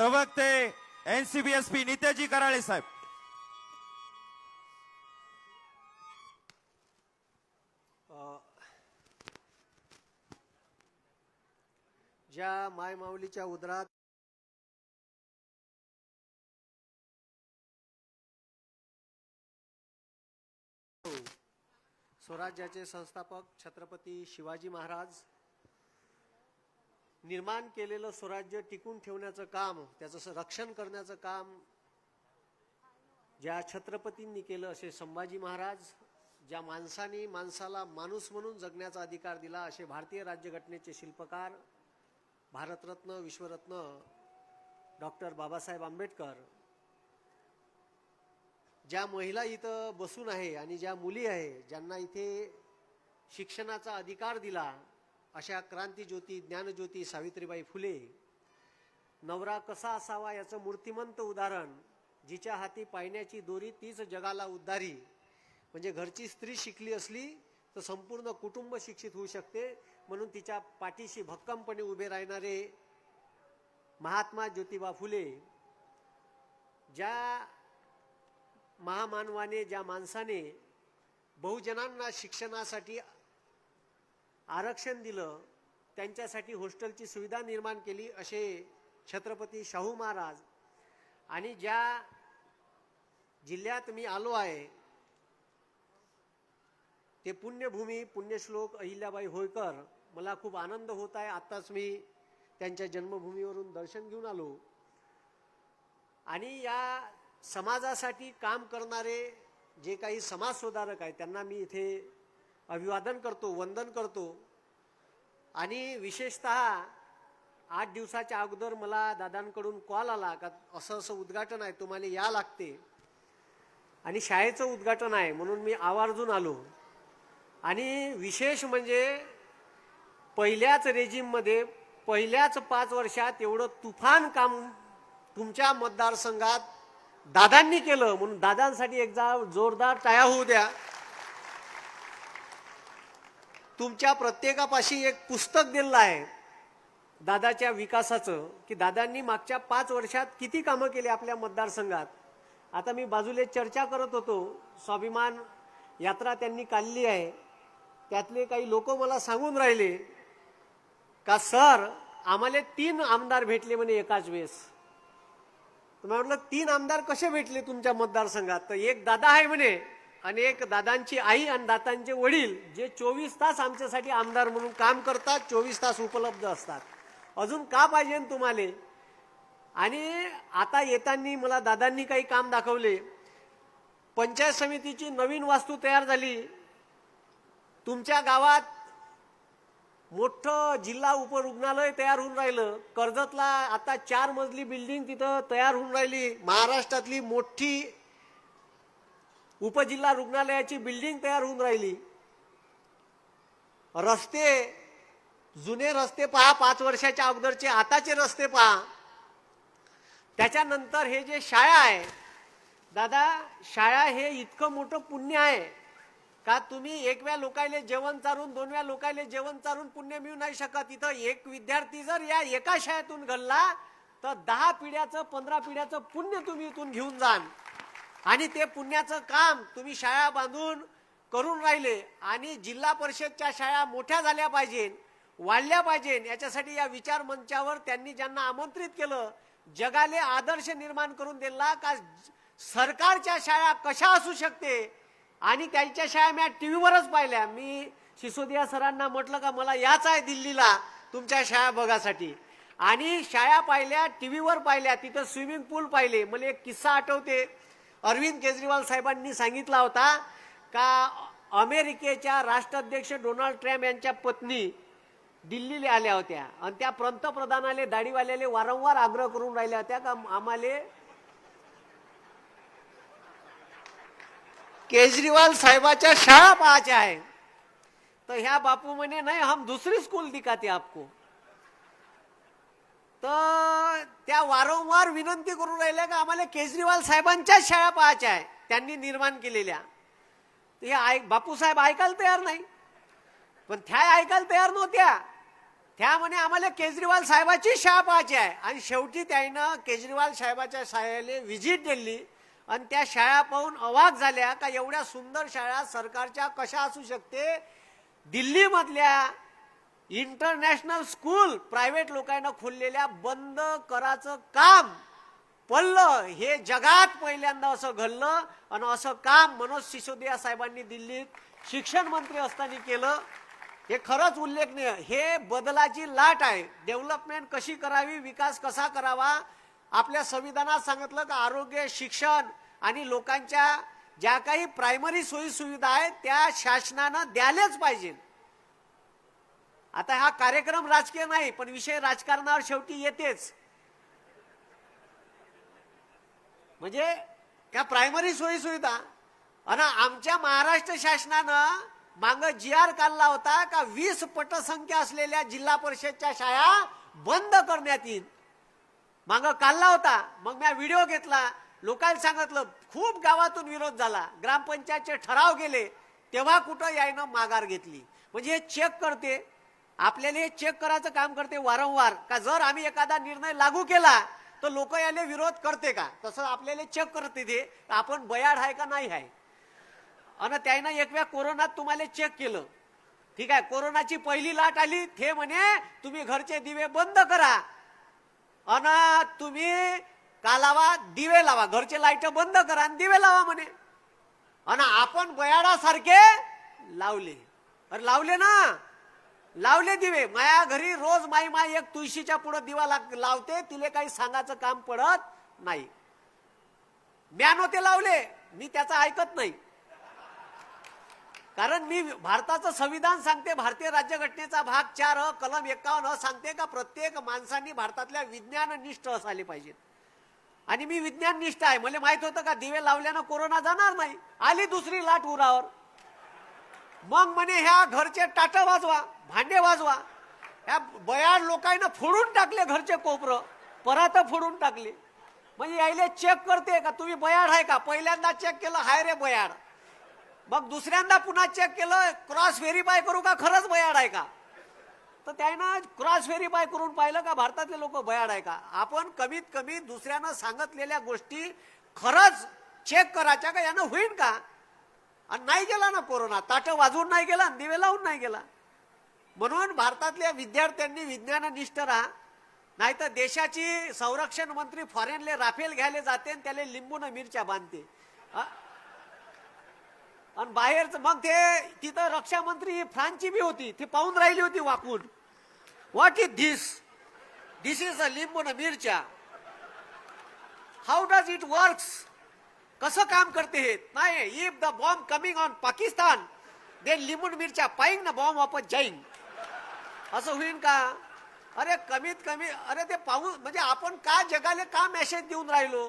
प्रवक्ते एनसीबीएसपी नित्याजी कराळे साहेब. ज्या मायमाऊलीच्या उदरात स्वराज्याचे संस्थापक छत्रपती शिवाजी महाराज निर्माण केलेलं स्वराज्य टिकून ठेवण्याचं काम त्याचं रक्षण करण्याचं काम ज्या छत्रपतींनी केलं असे संभाजी महाराज ज्या माणसाने माणसाला माणूस म्हणून जगण्याचा अधिकार दिला असे भारतीय राज्यघटनेचे शिल्पकार भारतरत्न विश्वरत्न डॉक्टर बाबासाहेब आंबेडकर ज्या महिला इथं बसून आहे आणि ज्या मुली आहे ज्यांना इथे शिक्षणाचा अधिकार दिला अशा क्रांतीज्योती ज्ञानज्योती सावित्रीबाई फुले. नवरा कसा असावा याचं मूर्तिमंत उदाहरण. जिच्या हाती पायण्याची दोरी तीच जगाला उद्धारी. म्हणजे घरची स्त्री शिकली असली तर संपूर्ण कुटुंब शिक्षित होऊ शकते. म्हणून तिच्या पाठीशी भक्कमपणे उभे राहणारे महात्मा ज्योतिबा फुले. ज्या महामानवाने ज्या माणसाने बहुजनांना शिक्षणासाठी आरक्षण दिलं त्यांच्यासाठी हॉस्टेलची सुविधा निर्माण केली असे छत्रपती शाहू महाराज. आणि ज्या जिल्ह्यात मी आलो आहे ते पुण्यभूमी पुण्यश्लोक अहिल्याबाई होळकर मला खूप आनंद होत आहे. आत्ताच मी त्यांच्या जन्मभूमीवरून दर्शन घेऊन आलो. आणि या समाजासाठी काम करणारे जे काही समाजसुधारक आहेत त्यांना मी इथे अभिवादन करतो वंदन करतो. आणि विशेषत आठ दिवसाच्या अगोदर मला दादांकडून कॉल आला का असं असं उद्घाटन आहे तुम्हाला या लागते. आणि शाळेचं उद्घाटन आहे म्हणून मी आवर्जून आलो. आणि विशेष म्हणजे पहिल्याच रेजिममध्ये पहिल्याच पाच वर्षात एवढं तुफान काम तुमच्या मतदारसंघात दादांनी केलं. म्हणून दादांसाठी एकदा जोरदार टाया होऊ द्या. तुमच्या प्रत्येकापाशी एक पुस्तक दिलेलं आहे. दादाच्या विकासाचं की दादांनी मागच्या पाच वर्षात किती कामं केली आपल्या मतदारसंघात? आता मी बाजूले चर्चा करत होतो. स्वाभिमान यात्रा त्यांनी काढली आहे. त्यातले काही लोक मला सांगून राहिले का सर आम्हाला तीन आमदार भेटले म्हणे एकाच वेळेस. तुम्हाला म्हटलं तीन आमदार कसे भेटले तुमच्या मतदारसंघात? तर एक दादा आहे म्हणे आणि एक दादांची आई आणि दादांचे वडील जे चोवीस तास आमच्यासाठी आमदार म्हणून काम करतात चोवीस तास उपलब्ध असतात. अजून का पाहिजे तुम्हाला? आणि आता येताना मला दादांनी काही काम दाखवले. पंचायत समितीची नवीन वास्तू तयार झाली. तुमच्या गावात मोठं जिल्हा उपरुग्णालय तयार होऊन राहिलं. कर्जतला आता चार मजली बिल्डिंग तिथं तयार होऊन राहिली. महाराष्ट्रातली मोठी उपजिल्हा रुग्णालयाची बिल्डिंग तयार होऊन राहिली. रस्ते जुने रस्ते पहा पाच वर्षाच्या अगोदरचे आताचे रस्ते पहा. त्याच्यानंतर हे जे शाळा आहे दादा शाळा हे इतकं मोठं पुण्य आहे का तुम्ही एकव्या लोकायले जेवण चारून दोनव्या लोकायले जेवण चारून पुण्य मिळू नाही शकत? इथं एक विद्यार्थी जर या एका शाळेतून घडला तर दहा पिढ्याचं पंधरा पिढ्याचं पुण्य तुम्ही इथून घेऊन जाल. आणि ते पुण्याचं काम तुम्ही शाळा बांधून करून राहिले आणि जिल्हा परिषदच्या शाळा मोठ्या झाल्या पाहिजे वाढल्या पाहिजे याच्यासाठी या विचार मंचावर त्यांनी ज्यांना आमंत्रित केलं जगाले आदर्श निर्माण करून दिला का सरकारच्या शाळा कशा असू शकते? आणि त्यांच्या शाळा मी टी व्हीवरच पाहिल्या. मी सिसोदिया सरांना म्हटलं का मला याच आहे दिल्लीला तुमच्या शाळा बघासाठी. आणि शाळा पाहिल्या टी व्हीवर पाहिल्या तिथं स्विमिंग पूल पाहिले. मला एक किस्सा आठवते. अरविंद केजरीवाल साहेबांनी सांगितला होता का अमेरिकेच्या राष्ट्राध्यक्ष डोनाल्ड ट्रम्प यांच्या पत्नी दिल्लीला आल्या होत्या. आणि त्या पंतप्रधानाले दाढीवाल्याले वारंवार आग्रह करून राहिल्या होत्या का आम्हाला केजरीवाल साहेबाच्या शाळा पाहायच्या आहे. तर ह्या बापू म्हणे नाही हम दुसरी स्कूल दिखाते आपको. तर त्या वारंवार विनंती करून राहिल्या का आम्हाला केजरीवाल साहेबांच्याच शाळा पाहायच्या आहे त्यांनी निर्माण केलेल्या. हे ऐक बापूसाहेब ऐकायला तयार नाही. पण त्या ऐकायला तयार नव्हत्या. त्या म्हणे आम्हाला केजरीवाल साहेबाची शाळा पाहायची आहे. आणि शेवटी त्यानं केजरीवाल साहेबाच्या शाळेला व्हिजिट दिली. आणि त्या शाळा पाहून अवाक झाल्या का एवढ्या सुंदर शाळा सरकारच्या कशा असू शकते? दिल्लीमधल्या इंटरनॅशनल स्कूल प्रायव्हेट लोकांना खोललेल्या बंद कराचं काम पडलं. हे जगात पहिल्यांदा असं घडलं आणि असं काम मनोज सिसोदिया साहेबांनी दिल्लीत शिक्षण मंत्री असताना केलं. हे खरंच उल्लेखनीय. हे बदलाची लाट आहे. डेव्हलपमेंट कशी करावी विकास कसा करावा आपल्या संविधानात सांगितलं की आरोग्य शिक्षण आणि लोकांच्या ज्या काही प्रायमरी सोयीसुविधा आहेत त्या शासनानं द्यायलाच पाहिजे. आता हा कार्यक्रम राजकीय नाही पण विषय राजकारणावर शेवटी येतेच. म्हणजे त्या प्रायमरी सोयी सुविधा. आणि आमच्या महाराष्ट्र शासनानं माग जी आर काढला होता का वीस पटसंख्या असलेल्या जिल्हा परिषदच्या शाळा बंद करण्यात येईल. माग काढला होता. मग मी व्हिडिओ घेतला. लोकांना सांगितलं खूप गावातून विरोध झाला. ग्रामपंचायतचे ठराव गेले. तेव्हा कुठं यायनं माघार घेतली. म्हणजे हे चेक करते. आपल्याला हे चेक करायचं काम करते वारंवार. का जर आम्ही एखादा निर्णय लागू केला तर लोक याने विरोध करते का? तसं आपल्याला चेक करते ते. आपण बयाड आहे का नाही आहे? आणि त्यानं एक वेळा कोरोनात तुम्हाला चेक केलं. ठीक आहे कोरोनाची पहिली लाट आली ते म्हणे तुम्ही घरचे दिवे बंद करा. अन तुम्ही का लावा? दिवे लावा. घरचे लाइट बंद करा आणि दिवे लावा म्हणे. आणि आपण बयाडासारखे लावले. अरे लावले ना. लावले दिवे. माया घरी रोज माई माई एक तुळशीच्या पुढे दिवा लावते. तिले काही सांगायचं काम पडत नाही. म्यानो ते लावले. मी त्याचं ऐकत नाही. कारण मी भारताचं संविधान सांगते. भारतीय राज्यघटनेचा भाग चार कलम एकावन्न सांगते का प्रत्येक माणसांनी भारतातल्या विज्ञाननिष्ठ असायला पाहिजे आणि मी विज्ञाननिष्ठ आहे. मला माहीत होतं का दिवे लावल्यानं कोरोना जाणार नाही. आली दुसरी लाट उरावर. मग म्हणे ह्या घरचे टाटा वाजवा भांडे वाजवा. ह्या बयाड लोकांना फोडून टाकले घरचे कोपरं. परात फोडून टाकले. म्हणजे यायले चेक करते का तुम्ही बयाड आहे का? पहिल्यांदा चेक केलं हाय रे बयाड मग दुसऱ्यांदा पुन्हा चेक केलं क्रॉस व्हेरीफाय करू का खरंच बयाड आहे का? तर त्यानं क्रॉस व्हेरीफाय करून पाहिलं का भारतातले लोक बयाड आहे का? आपण कमीत कमी दुसऱ्यानं सांगितलेल्या गोष्टी खरंच चेक करायच्या का? यानं होईल का? आणि नाही गेला ना कोरोना. ताटं वाजवून नाही गेला आणि दिवे लावून नाही गेला. म्हणून भारतातल्या विद्यार्थ्यांनी विज्ञाननिष्ठ राहा. नाहीतर देशाची संरक्षण मंत्री फॉरेनले राफेल घ्यायला जाते आणि त्याला लिंबून मिरच्या बांधते. आणि बाहेरच मग ते तिथं रक्षा मंत्री फ्रान्सची बी होती. ती पाहून राहिली होती वाकून. What is this this is a लिंबून मिरच्या हाऊ डज इट वर्क्स कसं काम करते हे? नाही if the bomb coming on Pakistan then लिमून मिरच्या पाईंग ना बॉम्ब वापस जाईन. असं होईन का? अरे कमीत कमी अरे ते पाहून म्हणजे आपण का जगाला का मेसेज देऊन राहिलो?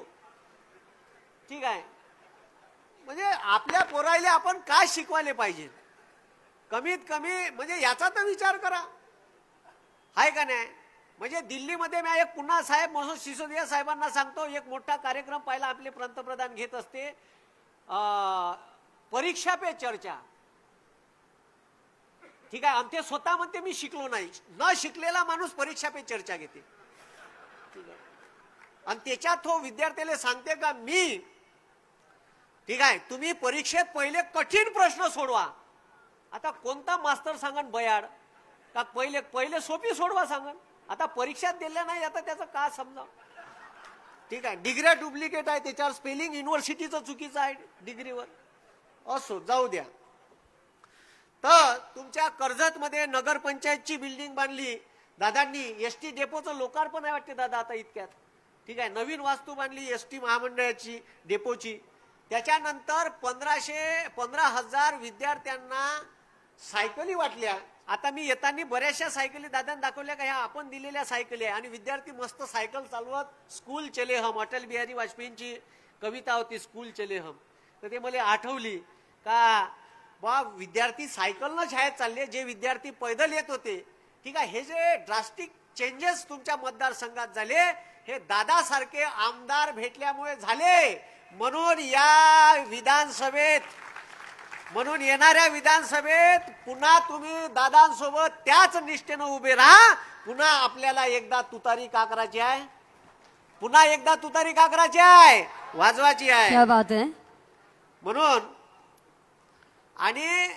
ठीक आहे. म्हणजे आपल्या पोरायले आपण काय शिकवायला पाहिजे? कमीत कमी म्हणजे याचा तर विचार करा. आहे का नाही? म्हणजे दिल्लीमध्ये मी एक पुन्हा साहेब म्हणून सिसोदिया साहेबांना सांगतो एक मोठा कार्यक्रम पाहिला आपले पंतप्रधान घेत असते. परीक्षा पे चर्चा. ठीक आहे आणि ते स्वतः म्हणते मी शिकलो नाही. न शिकलेला माणूस परीक्षा पे चर्चा घेते. ठीक आहे. आणि त्याच्यात तो विद्यार्थ्याला सांगते का मी ठीक आहे तुम्ही परीक्षेत पहिले कठीण प्रश्न सोडवा. आता कोणता मास्तर सांगन बयाड? का पहिले पहिले सोपी सोडवा सांगन? आता परीक्षा दिल्या नाही आता त्याचं का समजा ठीक आहे डिग्र्या डुप्लिकेट आहे त्याच्यावर स्पेलिंग युनिव्हर्सिटीचं चुकीचं आहे डिग्रीवर. असो जाऊ द्या. तर तुमच्या कर्जतमध्ये नगरपंचायतची बिल्डिंग बांधली दादांनी एस टी डेपोचं लोकार्पण आहे वाटते दादा आता इतक्यात. ठीक आहे नवीन वास्तू बांधली एस टी महामंडळाची डेपोची. त्याच्यानंतर पंधराशे पंधरा हजार विद्यार्थ्यांना सायकली वाटल्या. आता मी येताना बऱ्याचशा सायकली दादांनी दाखवल्या का ह्या आपण दिलेल्या सायकली आहे. आणि विद्यार्थी मस्त सायकल चालवत स्कूल चले हम. अटल बिहारी वाजपेयींची कविता होती स्कूल चले हम. तर ते मला आठवली का बा विद्यार्थी सायकलनं शाळेत चालले जे विद्यार्थी पैदल येत होते. ठीक आहे हे जे ड्रास्टिक चेंजेस तुमच्या मतदारसंघात झाले हे दादासारखे आमदार भेटल्यामुळे झाले. म्हणून या विधानसभेत म्हणून येणाऱ्या विधानसभेत पुन्हा तुम्ही दादांसोबत त्याच निष्ठेनं उभे राहा. पुन्हा आपल्याला एकदा तुतारी का करायची आहे. पुन्हा एकदा तुतारी का करायची आहे. वाजवायची आहे. क्या बात है. म्हणून आणि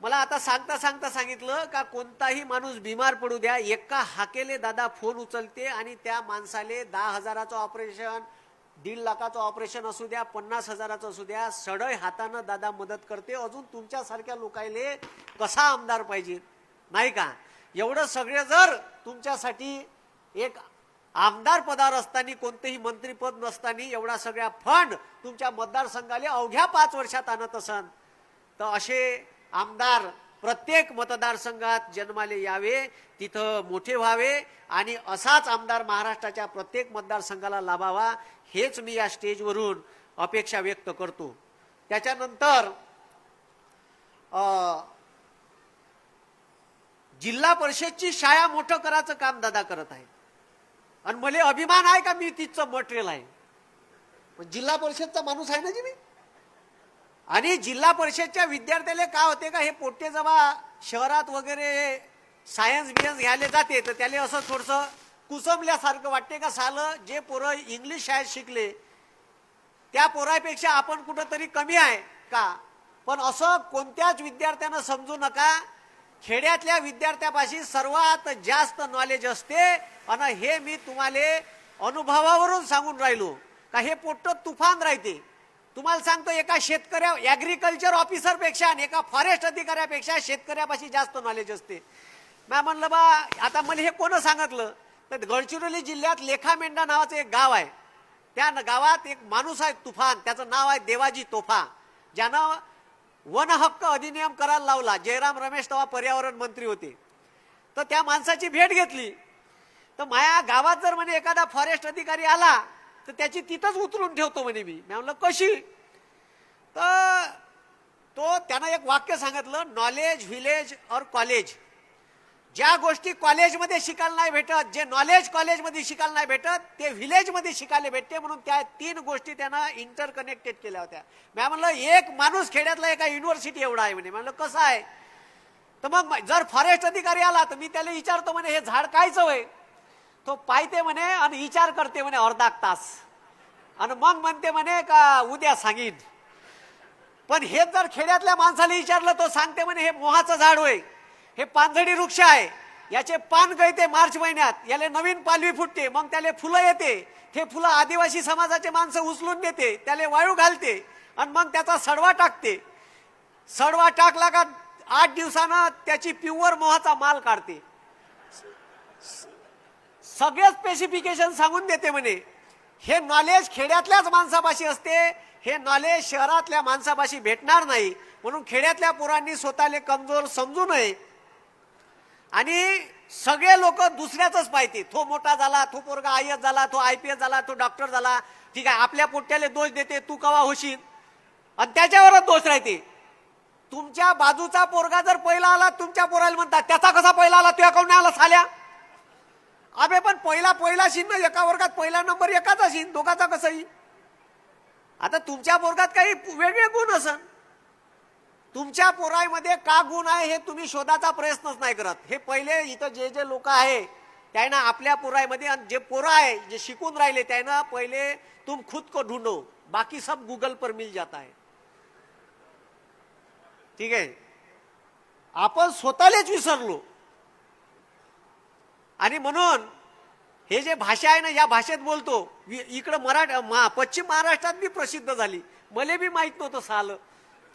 मला आता सांगता सांगता सांगितलं का कोणताही माणूस बिमार पडू द्या. एका हाकेले दादा फोन उचलते आणि त्या माणसाले दहा हजाराचं ऑपरेशन दीड लाखाचं ऑपरेशन असू द्या पन्नास हजाराचं असू द्या सडय हातानं दादा मदत करते. अजून तुमच्यासारख्या लोकायले कसा आमदार पाहिजे? नाही का? एवढं सगळे जर तुमच्यासाठी एक आमदार पदावर असताना कोणतेही मंत्रीपद नसताना एवढा सगळ्या फंड तुमच्या मतदारसंघाले अवघ्या पाच वर्षात आणत असन. तर असे आमदार प्रत्येक मतदारसंघात जन्माले यावे तिथं मोठे व्हावे आणि असाच आमदार महाराष्ट्राच्या प्रत्येक मतदारसंघाला लाभावा हेच मी या स्टेजवरून अपेक्षा व्यक्त करतो. त्याच्यानंतर जिल्हा परिषदची शाळा मोठं करायचं काम दादा करत आहे आणि मला अभिमान आहे का मी तिचं मटेरियल आहे? पण जिल्हा परिषदचा माणूस आहे ना जी मी? आणि जिल्हा परिषदच्या विद्यार्थ्याला काय होते का हे पोट्टे जेव्हा शहरात वगैरे सायन्स बियन्स घ्यायला जाते तर त्याला असं थोडंसं कुसमल्यासारखं वाटते का सालं जे पोरं इंग्लिश शाळेत शिकले त्या पोरापेक्षा आपण कुठंतरी कमी आहे का? पण असं कोणत्याच विद्यार्थ्यानं समजू नका. खेड्यातल्या विद्यार्थ्यापाशी सर्वात जास्त नॉलेज असते. आणि हे मी तुम्हाला अनुभवावरून सांगून राहिलो. का हे पोट्ट तुफान राहते. तुम्हाला सांगतो एका शेतकऱ्या ॲग्रिकल्चर ऑफिसरपेक्षा आणि एका फॉरेस्ट अधिकाऱ्यापेक्षा शेतकऱ्यापाशी जास्त नॉलेज असते. मॅ म्हणलं बा आता मला हे कोण सांगितलं? तर गडचिरोली जिल्ह्यात लेखामेंढा नावाचं एक गाव आहे. त्या न- गावात एक माणूस आहे तुफान. त्याचं नाव आहे देवाजी तोफा. ज्यानं वन हक्क अधिनियम करायला लावला. जयराम रमेश तेव्हा पर्यावरण मंत्री होते. तर त्या माणसाची भेट घेतली. तर माया गावात जर म्हणे एखादा फॉरेस्ट अधिकारी आला तर त्याची तिथंच उतरून ठेवतो म्हणे मी. मी म्हणलं कशी? तर तो त्यानं एक वाक्य सांगितलं नॉलेज व्हिलेज और कॉलेज ज्या गोष्टी कॉलेजमध्ये शिकायला नाही भेटत जे नॉलेज कॉलेजमध्ये शिकायला नाही भेटत ते व्हिलेजमध्ये शिकायला भेटते म्हणून त्या तीन गोष्टी त्यानं इंटरकनेक्टेड केल्या होत्या. मी म्हणलं एक माणूस खेड्यातला एका युनिव्हर्सिटी एवढा आहे म्हणे. म्हणलं कसं आहे? तर मग जर फॉरेस्ट अधिकारी आला तर मी त्याला विचारतो म्हणे हे झाड कायचं आहे? तो पाहते म्हणे आणि विचार करते म्हणे अर्धा तास. आणि मग म्हणते म्हणे का उद्या सांगीन. पण हे जर खेड्यातल्या माणसाला विचारलं तो सांगते म्हणे हे मोहाचं झाड होय. हे पानझडी वृक्ष आहे. याचे पान गळते मार्च महिन्यात. याला नवीन पालवी फुटते. मग त्याला फुलं येते. हे फुलं आदिवासी समाजाचे माणसं उचलून देते. त्याला वाळू घालते. आणि मग त्याचा सडवा टाकते. सडवा टाकला का आठ दिवसानं त्याची प्युअर मोहाचा माल काढते. सगळे स्पेसिफिकेशन सांगून देते म्हणे. हे नॉलेज खेड्यातल्याच माणसापाशी असते हे नॉलेज शहरातल्या माणसापाशी भेटणार नाही. म्हणून खेड्यातल्या पोरांनी स्वतःले कमजोर समजू नये. आणि सगळे लोक दुसऱ्याच पाहिजे तो मोठा झाला तो पोरगा आय एस झाला तो आय पी एस झाला तो डॉक्टर झाला. ठीक आहे आपल्या पोट्याले दोष देते तू कवा होशील? आणि त्याच्यावरच दोष राहते. तुमच्या बाजूचा पोरगा जर पहिला आला तुमच्या पोराला म्हणतात त्याचा कसा पहिला आला? तुझ्या काऊन नाही आला साल्या? अबे पण पहिला पहिला शिन ना एका वर्गात पहिला नंबर एकाचा शिन दोघाचा कसंही. आता तुमच्या वर्गात काही वेगळे गुण असन. तुमच्या पोरायमध्ये का गुण आहे हे तुम्ही शोधाचा प्रयत्नच नाही करत. हे पहिले इथं जे जे लोक आहे त्यांना आपल्या पोराईमध्ये आणि जे पोरं आहे जे शिकून राहिले त्यांना पहिले तुम खुद को ढूंढो. बाकी सब गुगल पर मिल जाता है. ठीक आहे? आपण स्वतःलाच विसरलो. आणि म्हणून हे जे भाषा आहे ना या भाषेत बोलतो. वि- इकडं मराठ मा- पश्चिम महाराष्ट्रात बी प्रसिद्ध झाली. मला बी माहीत नव्हतं सालं.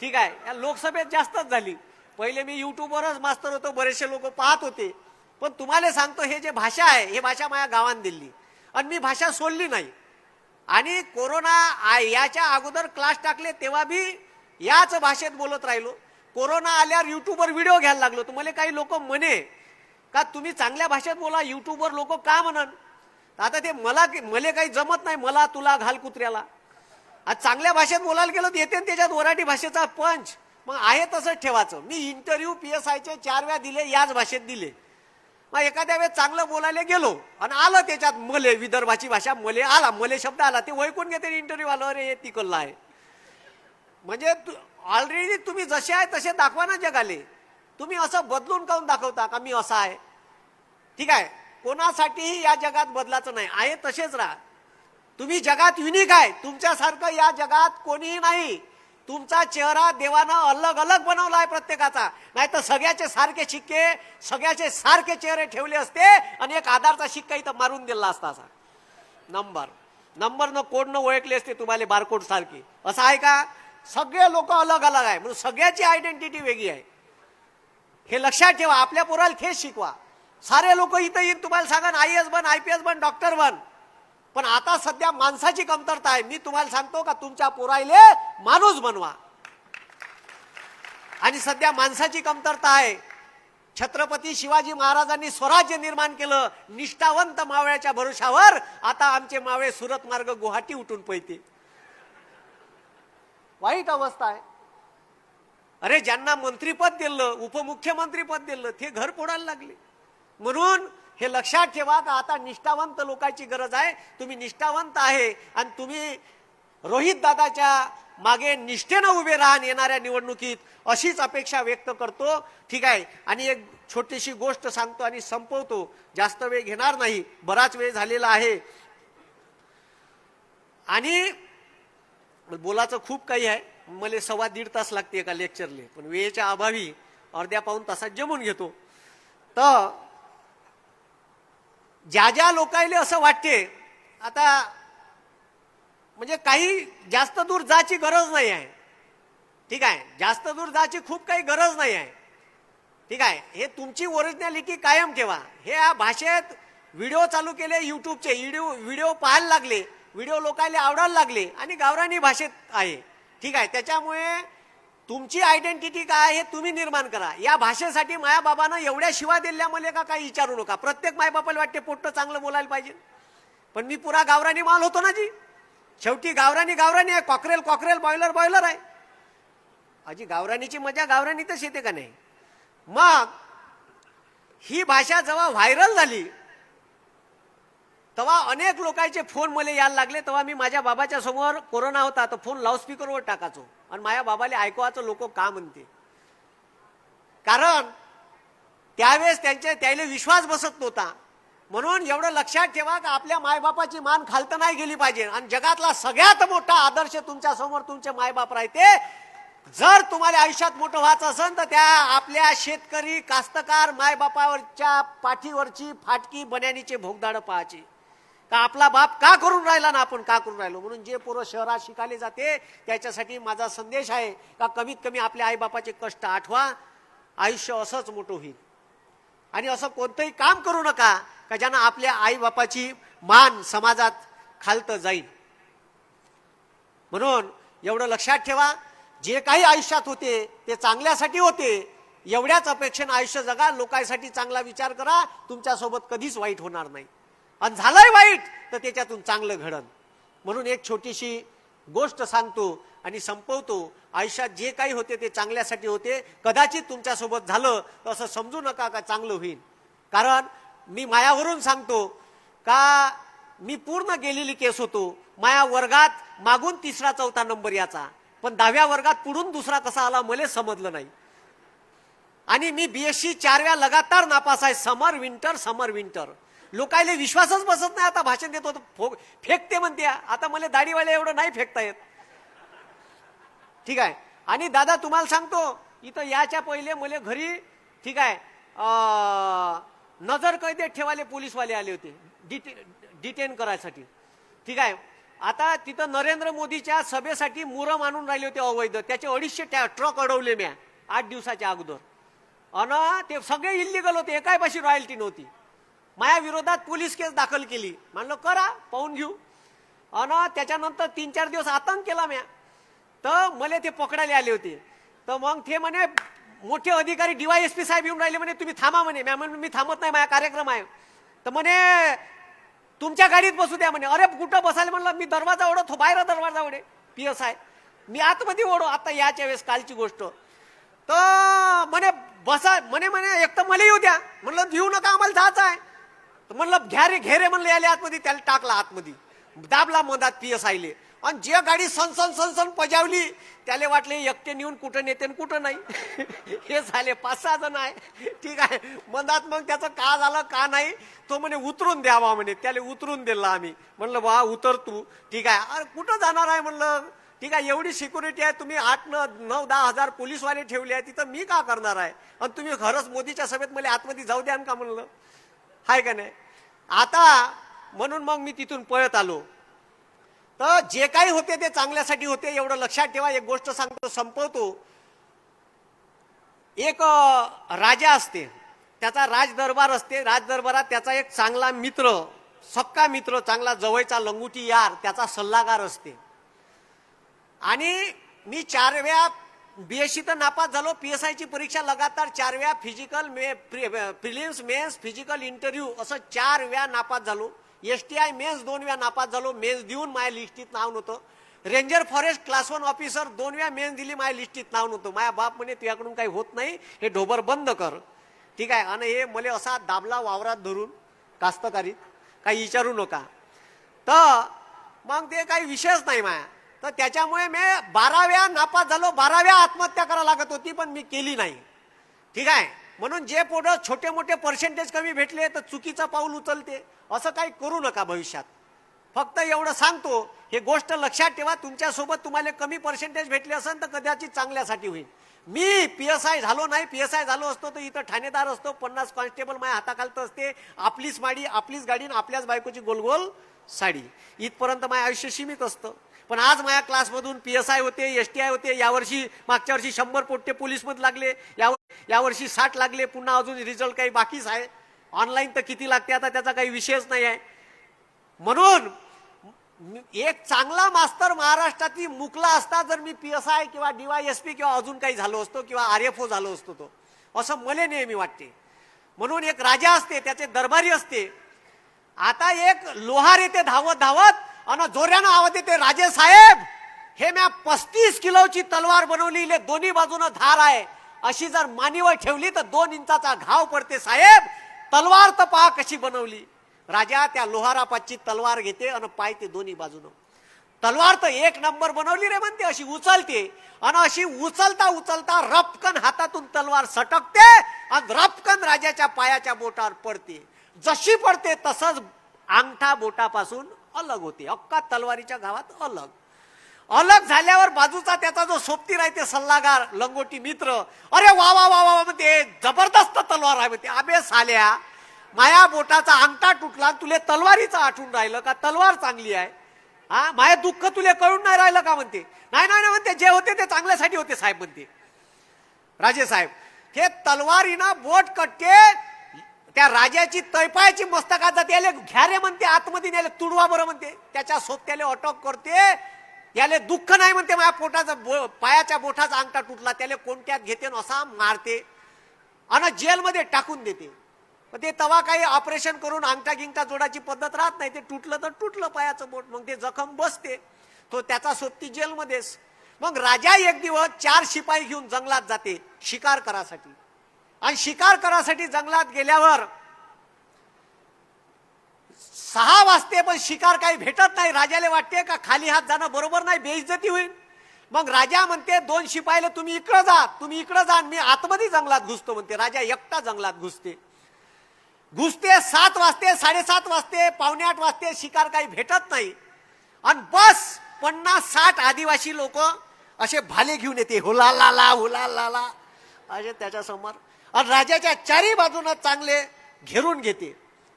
ठीक आहे या लोकसभेत जास्तच झाली. पहिले मी युट्यूबवरच मास्तर होतो बरेचसे लोक पाहत होते. पण तुम्हाला सांगतो हे जे भाषा आहे हे भाषा माझ्या गावात दिली. आणि मी भाषा सोडली नाही. आणि कोरोना याच्या अगोदर क्लास टाकले तेव्हा बी याच भाषेत बोलत राहिलो. कोरोना आल्यावर युट्यूबवर व्हिडिओ घ्यायला लागलो. तुम्हाला काही लोक म्हणे का तुम्ही चांगल्या भाषेत बोला युट्यूबवर लोक का म्हणन? आता ते मला मला काही जमत नाही मला तुला घाल कुत्र्याला. आज चांगल्या भाषेत बोलायला गेलो तर येते ना त्याच्यात वराठी भाषेचा पंच. मग आहे तसंच ठेवायचं. मी इंटरव्ह्यू पी एस आयचे चार वेळा दिले याच भाषेत दिले. मग एखाद्या वेळेस चांगलं बोलायला गेलो आणि आलं त्याच्यात मले विदर्भाची भाषा मले आला मले शब्द आला ते वैकून घेते इंटरव्ह्यू आलं अरे हे तिकडला आहे. म्हणजे ऑलरेडी तुम्ही जसे आहे तसे दाखवा ना जगाले. तुम्ही असं बदलून काऊन दाखवता का मी असा आहे? ठीक आहे? कोणासाठीही या जगात बदलाचं नाही. आहे तसेच राहा. तुम्ही जगात युनिक आहे. तुमच्यासारखं या जगात कोणीही नाही. तुमचा चेहरा देवानं अलग अलग बनवला आहे प्रत्येकाचा. नाही तर सगळ्याचे सारखे शिक्के सगळ्याचे सारखे चेहरे ठेवले असते आणि एक आधारचा शिक्का इथं मारून दिला असता असा. नंबर. नंबर न कोड न ओळखले असते तुम्हाला बारकोड सारखी. असं आहे का? सगळे लोक अलग अलग आहे. म्हणून सगळ्याची आयडेंटिटी वेगळी आहे. हे लक्षात ठेवा. आपल्या पोराला तेच शिकवा. सारे लोक इथं येईन तुम्हाला सांगा आय एस बन आय पी एस बन डॉक्टर बन. पण आता सध्या माणसाची कमतरता आहे. मी तुम्हाला सांगतो का तुमच्या पोरायले माणूस बनवा. आणि सध्या माणसाची कमतरता आहे. छत्रपती शिवाजी महाराजांनी स्वराज्य निर्माण केलं. निष्ठावंत मावळ्याच्या भरोशावर आता आमचे मावळे सुरत मार्ग गुवाहाटी उठून पळते. वाईट अवस्था आहे. अरे ज्यांना मंत्रीपद दिलं उपमुख्यमंत्रीपद दिलं ते घर फोडायला लागले. म्हणून हे लक्षात ठेवा का आता निष्ठावंत लोकांची गरज आहे. तुम्ही निष्ठावंत आहे आणि तुम्ही रोहित दादाच्या मागे निष्ठेनं उभे राहून येणाऱ्या निवडणुकीत अशीच अपेक्षा व्यक्त करतो. ठीक आहे. आणि एक छोटीशी गोष्ट सांगतो आणि संपवतो. जास्त वेळ घेणार नाही. बराच वेळ झालेला आहे. आणि बोलाचं खूप काही आहे. मला सव्वा दीड तास लागते एका लेक्चरले पण वेळेच्या अभावी अर्ध्या पाऊन तासात जमून घेतो. तर ज्या ज्या लोकायले असं वाटते आता म्हणजे काही जास्त दूर जायची गरज नाही आहे. ठीक आहे जास्त दूर जायची खूप काही गरज नाही आहे. ठीक आहे हे तुमची ओरिजिनॅलिटी कायम ठेवा. हे या भाषेत व्हिडिओ चालू केले युट्यूबचे व्हिडिओ व्हिडिओ पाहायला लागले व्हिडिओ लोकायला आवडायला लागले आणि गावरानी भाषेत आहे. ठीक आहे त्याच्यामुळे तुमची आयडेंटिटी काय आहे हे तुम्ही निर्माण करा. या भाषेसाठी मायाबाबानं एवढ्या शिवा दिल्या मला का काही विचारू नका. प्रत्येक मायबापाला वाटते पोट्ट चांगलं बोलायला पाहिजे. पण मी पुरा गावरानी माल होतो ना जी. शेवटी गावरानी गावरानी आहे कॉकरेल कॉकरेल बॉयलर बॉयलर आहे. अजी गावरानीची मजा गावरानीतच येते का नाही? मग ही भाषा जेव्हा व्हायरल झाली तेव्हा अनेक लोकांचे फोन मला यायला लागले. तेव्हा मी माझ्या बाबाच्या समोर कोरोना होता तर फोन लाऊडस्पीकरवर टाकायचो. आणि माझ्या बाबाला ऐकवायचं लोक का म्हणते? कारण त्यावेळेस त्यांच्या त्याला विश्वास बसत नव्हता. म्हणून एवढं लक्षात ठेवा का आपल्या मायबापाची मान खालत नाही गेली पाहिजे. आणि जगातला सगळ्यात मोठा आदर्श तुमच्यासमोर तुमचे मायबाप राहते. जर तुम्हाला आयुष्यात मोठं व्हायचं असेल तर त्या आपल्या शेतकरी कास्तकार मायबापावरच्या पाठीवरची फाटकी बन्यानीचे भोगदाडं पाहायचे. का आपला बाप का करून राहिला ना आपण का करून राहिलो? म्हणून जे पोरं शहरात शिकायला जाते त्याच्यासाठी माझा संदेश आहे का कमीत कमी आपल्या आईबापाचे कष्ट आठवा. आयुष्य असंच मोठं होईल. आणि असं कोणतंही काम करू नका का ज्यानं आपल्या आईबापाची मान समाजात खालतं जाईल. म्हणून एवढं लक्षात ठेवा जे काही आयुष्यात होते ते चांगल्यासाठी होते. एवढ्याच अपेक्षेनं आयुष्य जगा लोकांसाठी चांगला विचार करा. तुमच्यासोबत कधीच वाईट होणार नाही. आणि झालंय वाईट तर त्याच्यातून चांगलं घडन. म्हणून एक छोटीशी गोष्ट सांगतो आणि संपवतो. आयुष्यात जे काही होते ते चांगल्यासाठी होते. कदाचित तुमच्यासोबत झालं तर असं समजू नका का चांगलं होईल कारण मी मायावरून सांगतो का मी पूर्ण गेलेली केस होतो. माया वर्गात मागून तिसरा चौथा नंबर याचा. पण दहाव्या वर्गात पुढून दुसरा कसा आला मला समजलं नाही. आणि मी बीएससी चारव्या लगातार नापास आहे. Summer winter summer winter. लोकायले विश्वासच बसत नाही आता भाषण देतो फो- फेकते म्हणते. आता मला दाढीवाले एवढं नाही फेकता येत. ठीक आहे. आणि दादा तुम्हाला सांगतो इथं याच्या पहिले मला घरी ठीक आहे नजर कैदेत ठेवाले पोलीसवाले आले होते डिटे डिटेन करायसाठी. ठीक आहे. आता तिथं नरेंद्र मोदीच्या सभेसाठी मुरम आणून राहिले होते अवैध. त्याचे अडीचशे ट्रक अडवले म्या आठ दिवसाच्या अगोदर. अन ते सगळे इल्लिगल होते एकापाशी रॉयल्टी नव्हती. माझ्या विरोधात पोलीस केस दाखल केली. म्हणलं करा पाहून घेऊ. अन त्याच्यानंतर तीन चार दिवस आतंक केला म्या. तर मला ते पकडायला आले होते. तर मग ते म्हणे मोठे अधिकारी डीवायएसपी साहेब येऊन राहिले म्हणे तुम्ही थांबा म्हणे. म्या म्हणून मी थांबत नाही माझा कार्यक्रम आहे. तर म्हणे तुमच्या गाडीत बसू द्या म्हणे. अरे कुठं बसायला? म्हणलं मी दरवाजा ओढो तो बाहेर दरवाजा ओढे. P S I. मी आतमध्ये ओढो आता याच्या वेळेस कालची गोष्ट. तर म्हणे बसा म्हणे म्हणे एक तर मला येऊ द्या. म्हणलं येऊ नका आम्हाला जायचं आहे. तर म्हणलं घ्या रे घे रे म्हणलं याले आतमध्ये त्याला टाकला आतमध्ये. दाबला मधात पी एस आयले आणि जे गाडी सनसन सनसन पजावली त्याला वाटले एकटे नेऊन कुठं नेते आणि कुठं नाही. हे झाले पाच सहा जण आहे. ठीक आहे. मनात मग त्याचं का झालं का नाही तो म्हणे उतरून द्यावा म्हणे. त्याला उतरून दिला आम्ही. म्हणलं बा उतर तू. ठीक आहे. अरे कुठं जाणार आहे म्हणलं? ठीक आहे एवढी सिक्युरिटी आहे तुम्ही आठ न नऊ दहा हजार पोलीसवाले ठेवले आहे तिथं मी का करणार आहे? आणि तुम्ही खरंच मोदीच्या सभेत मला आतमध्ये जाऊ द्यान का म्हणलं? हाय का नाही? आता म्हणून मग मी तिथून पळत आलो. तर जे काही होते ते चांगल्यासाठी होते एवढं लक्षात ठेवा. एक गोष्ट सांगतो संपवतो. एक राजा असते. त्याचा राजदरबार असते. राजदरबारात त्याचा एक चांगला मित्र सक्का मित्र चांगला जवळचा लंगुटी यार त्याचा सल्लागार असते. आणि मी चार वेळा बीएससी तर नापास झालो. पी एस आयची परीक्षा लगातार चार वेळा फिजिकल मे प्रिलिम्स मेन्स फिजिकल इंटरव्ह्यू असं चार वेळा नापास झालो. एस टी आय मेन्स दोन वेळा नापास झालो. मेन्स देऊन माझ्या लिस्टीत नाव नव्हतं. Ranger forest class one officer दोन वेळा मेन्स दिली माझ्या लिस्टीत नाव नव्हतं. माझ्या बाप म्हणे तुझ्याकडून काही होत नाही. हे ढोबर बंद कर. ठीक आहे? आणि हे मला असा दाबला वावरात धरून कास्तकारीत. काही विचारू नका. तर मग ते काही विषयच नाही माया. तर त्याच्यामुळे मी बाराव्या नापास झालो बाराव्या आत्महत्या करा लागत होती पण मी केली नाही. ठीक आहे? म्हणून जे पुढं छोटे मोठे पर्सेंटेज कमी भेटले तर चुकीचं पाऊल उचलते. असं काही करू नका भविष्यात. फक्त एवढं सांगतो हे गोष्ट लक्षात ठेवा तुमच्यासोबत तुम्हाला कमी पर्सेंटेज भेटले असेल तर कदाचित चांगल्यासाठी होईल. मी पी एस आय झालो नाही पी एस आय झालो असतो तर इथं ठाणेदार असतो पन्नास कॉन्स्टेबल माझ्या हाताखालत असते आपलीच माडी आपलीच गाडी आणि आपल्याच बायकोची गोलगोल साडी. इथपर्यंत माझ्या आयुष्य सीमित असतं. पण आज माझ्या क्लासमधून पी एस आय होते एस टी आय होते यावर्षी मागच्या वर्षी शंभर पोट्टे पोलीसमध्ये लागले या यावर्षी साठ लागले पुन्हा अजून रिझल्ट काही बाकीच आहे. ऑनलाईन तर किती लागते आता त्याचा काही विषयच नाही आहे. म्हणून एक चांगला मास्तर महाराष्ट्रातील मुकला असता जर मी पी एस आय किंवा डीवायएसपी किंवा अजून काही झालो असतो किंवा आर एफ ओ झालो असतो तो. असं मला नेहमी वाटते. म्हणून एक राजा असते त्याचे दरबारी असते. आता एक लोहार येते धावत धावत आणि जोऱ्यानं आवाज येते राजे साहेब हे म्या पस्तीस किलोची तलवार बनवली दोन्ही बाजूनं धार आहे. अशी जर मानीवर ठेवली तर दोन इंचाचा घाव पडते साहेब. तलवार तर पहा कशी बनवली. राजा त्या लोहारापाची तलवार घेते आणि पायते दोन्ही बाजूनं. तलवार तर एक नंबर बनवली रे म्हणते अशी उचलते. आणि अशी उचलता उचलता रपकन हातातून तलवार सटकते आणि रपकन राजाच्या पायाच्या बोटावर पडते. जशी पडते तसंच अंगठा बोटापासून अलग होते. अक्का तलवारीच्या गावात अलग. अलग झाल्यावर बाजूचा त्याचा जो सोबती राहते सल्लागार लंगोटी मित्र अरे वा वा वा वा म्हणते जबरदस्त तलवार आहे. म्हणते आबे साल्या माया बोटाचा अंगठा तुटला तुले तलवारीचं आठवून राहिलं का? तलवार चांगली आहे. हा माया दुःख तुले कळून नाही राहिलं का म्हणते? नाही नाही नाही म्हणते. जे होते ते चांगल्यासाठी होते साहेब म्हणते. राजे साहेब हे तलवारीनं बोट कट्टे त्या राजाची तैपायाची मस्तकात जाते याले घ्या रे म्हणते आतमध्ये नेले तुडवा बरं म्हणते. त्याच्या सोबत्याले अटक करते. याले दुःख नाही म्हणते माझ्या पोटाचा बो- पायाच्या बोठाचा अंगठा तुटला त्याला कोणत्यात घेते न असा मारते. आणि जेलमध्ये टाकून देते. मग ते तवा काही ऑपरेशन करून अंगठा गिंगठा जोडाची पद्धत राहत नाही. ते तुटलं तर तुटलं पायाचं बोट. मग ते जखम बसते. तो त्याचा सोबती जेलमध्येच. मग राजा एक दिवस चार शिपाई घेऊन जंगलात जाते शिकार करासाठी. आणि शिकार करासाठी जंगलात गेल्यावर सहा वाजते पण शिकार काही भेटत नाही. राजाला वाटते का खाली हात जाणं बरोबर नाही बेइज्जती होईल? मग राजा म्हणते दोन शिपायला तुम्ही इकडं जा तुम्ही इकडं जा मी आतमध्ये जंगलात घुसतो म्हणते. राजा एकटा जंगलात घुसते. घुसते सात वाजते साडेसात वाजते पावणे आठ वाजते शिकार काही भेटत नाही. आणि बस पन्नास साठ आदिवासी लोक असे भाले घेऊन येते. हुला लाला हुला लाला असे त्याच्यासमोर आणि राजाच्या चारही बाजूनं चांगले घेरून घेते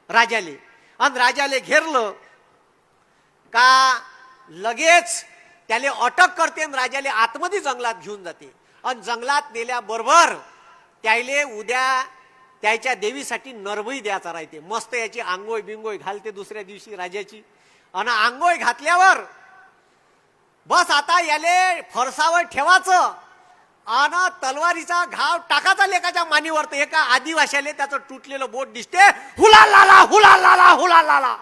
राजाले. आणि राजाले घेरलं का लगेच त्याले अटक करते आणि राजाले आतमध्ये जंगलात घेऊन जाते. आणि जंगलात नेल्याबरोबर त्याले उद्या त्याच्या देवीसाठी नरबळी द्यायचा राहते. मस्त याची आंघोळ बिंगोळ घालते दुसऱ्या दिवशी राजाची. आणि आंघोळ घातल्यावर बस आता याले फरसावर ठेवायचं. आणि तलवारीचा घाव टाकाचा लेखाच्या मानीवर तर एका आदिवाशाले त्याचं तुटलेलं बोट दिसते. हुला लाला हुला लाला हुला लाला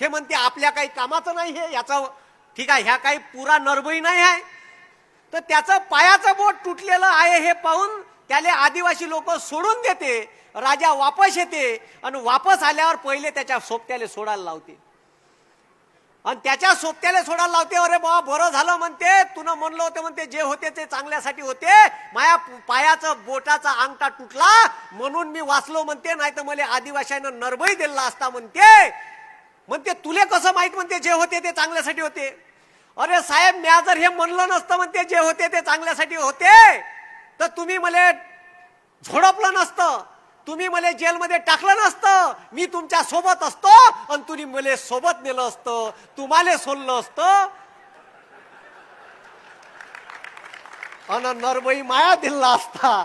ते म्हणते आपल्या काही कामाचं नाही हे याचं ठीक आहे ह्या काही पुरा नरबई नाही आहे. तर त्याचं पायाचं बोट तुटलेलं आहे हे पाहून त्याले आदिवासी लोक सोडून देते राजा वापस येते आणि वापस आल्यावर पहिले त्याच्या सोबत्याले सोडायला लावते. आणि त्याच्या सोबत्याला सोडायला लावते अरे बाबा बरं झालं म्हणते. तुला म्हणलं होतं म्हणते जे होते ते चांगल्यासाठी होते. माया पायाचं बोटाचा अंगठा तुटला म्हणून मी वाचलो म्हणते. नाही तर मला आदिवासीनं नरबई दिला असता म्हणते. म्हणते तुले कसं माहीत म्हणते जे होते ते चांगल्यासाठी होते. अरे साहेब म्या जर हे म्हणलं नसतं म्हणते जे होते ते चांगल्यासाठी होते. तर तुम्ही मला झोडपलं नसतं. तुम्ही मला जेलमध्ये टाकलं नसतं. मी तुमच्यासोबत असतो आणि तुम्ही मला सोबत नेलं असतं. तुम्हाला सोडलं असतं. अन नरबई माया दिला असता.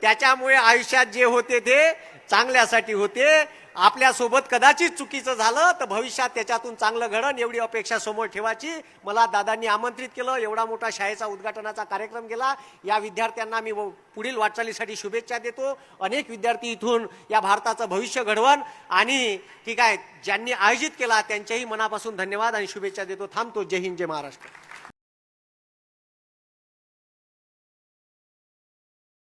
त्याच्यामुळे आयुष्यात जे होते ते चांगल्यासाठी होते. आपल्यासोबत कदाचित चुकीचं झालं तर भविष्यात त्याच्यातून चांगलं घडण एवढी अपेक्षा समोर ठेवायची. मला दादांनी आमंत्रित केलं एवढा मोठा शाळेचा उद्घाटनाचा कार्यक्रम केला. या विद्यार्थ्यांना मी व- पुढील वाटचालीसाठी शुभेच्छा देतो. अनेक विद्यार्थी इथून या भारताचं भविष्य घडवण आणि ठीक आहे ज्यांनी आयोजित केला त्यांच्याही मनापासून धन्यवाद आणि शुभेच्छा देतो. थांबतो. जय हिंद जय महाराष्ट्र.